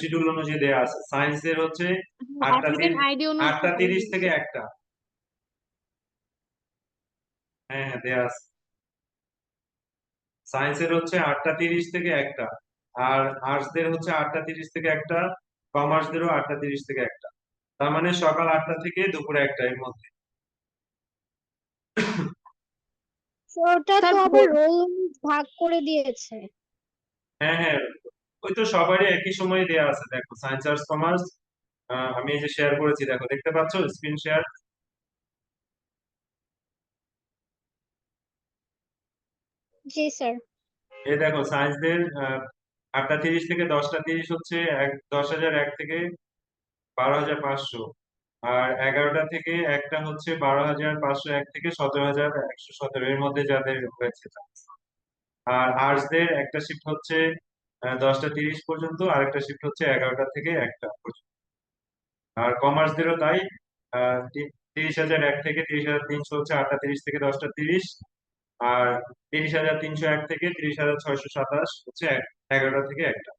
Schedule অনুযায়ী দেয়া আছে। সায়েন্সের হচ্ছে আটটা তিরিশ আটটা তিরিশ থেকে একটা। হ্যাঁ হ্যাঁ দেয়া আছে। সায়েন্সের হচ্ছে আটটা তিরিশ থেকে একটা। আর আর্টসদের হচ্ছে আটটা তিরিশ থেকে একটা কমার্সদেরও আটটা তিরিশ থেকে একটা। তার মানে সকাল আটটা থেকে দুপুরে একটা এর মধ্যে। ওটা তো আবার রোল ভাগ করে দিয়েছে। হ্যাঁ হ্যাঁ ওই তো সবারই একই সময় দেয়া আছে দেখো সায়েন্স আর্টস কমার্স আমি এই যে শেয়ার করেছি দেখো দেখতে পাচ্ছ? স্ক্রিন শেয়ার জি স্যার এই দেখো সায়েন্সদের আটটা তিরিশ থেকে দশটা তিরিশ হচ্ছে এক দশ হাজার এক থেকে বারো হাজার পাঁচশো। আর এগারোটা থেকে একটা হচ্ছে বারো হাজার পাঁচশো এক থেকে সতেরো হাজার একশো সতেরো। এর মধ্যে যাদের হয়েছে। আর আর্টসদের একটা শিফট হচ্ছে দশটা তিরিশ পর্যন্ত আর একটা শিফট হচ্ছে এগারোটা থেকে একটা পর্যন্ত। আর কমার্সদেরও তাই তিরিশ হাজার এক থেকে তিরিশ হাজার তিনশো হচ্ছে আটটা তিরিশ থেকে দশটা তিরিশ, আর তিরিশ হাজার তিনশো এক থেকে তিরিশ হাজার ছয়শো সাতাশ হচ্ছে এগারোটা থেকে একটা।